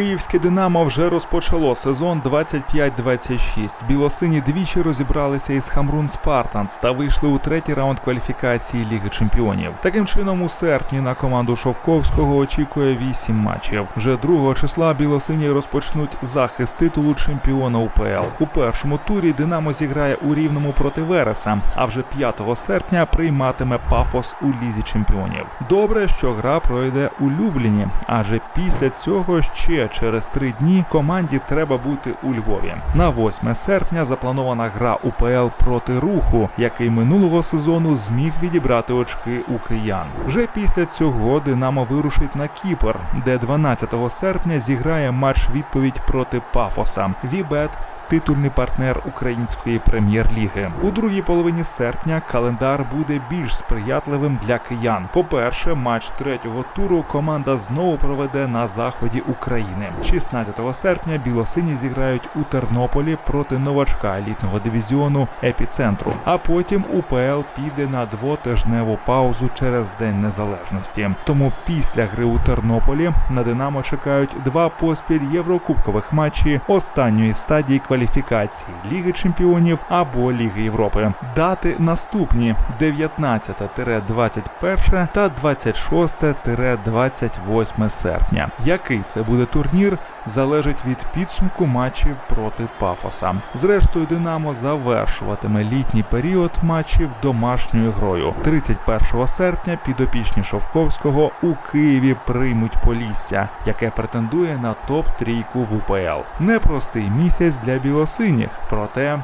Київське Динамо вже розпочало сезон 25-26. Білосині двічі розібралися із Хамрун Спартанс та вийшли у третій раунд кваліфікації Ліги Чемпіонів. Таким чином, у серпні на команду Шовковського очікує 8 матчів. Вже 2 числа білосині розпочнуть захист титулу чемпіона УПЛ. У першому турі Динамо зіграє у рівному проти Вереса, а вже 5 серпня прийматиме пафос у лізі чемпіонів. Добре, що гра пройде у Любліні, адже після цього ще через три дні команді треба бути у Львові. На 8 серпня запланована гра УПЛ проти руху, який минулого сезону зміг відібрати очки у киян. Вже після цього Динамо вирушить на Кіпр, де 12 серпня зіграє матч відповідь проти Пафоса. Вібет титульний партнер української прем'єр-ліги. У другій половині серпня календар буде більш сприятливим для киян. По-перше, матч третього туру команда знову проведе на заході України. 16 серпня білосині зіграють у Тернополі проти новачка елітного дивізіону епіцентру. А потім УПЛ піде на двотижневу паузу через День Незалежності. Тому після гри у Тернополі на Динамо чекають два поспіль єврокубкових матчі останньої стадії кваліфікації Ліги Чемпіонів або Ліги Європи. Дати наступні 19-21 та 26-28 серпня. Який це буде турнір, залежить від підсумку матчів проти Пафоса. Зрештою, Динамо завершуватиме літній період матчів домашньою грою. 31 серпня підопічні Шовковського у Києві приймуть Полісся, яке претендує на топ-трійку в УПЛ. Непростий місяць для білосиніх, проте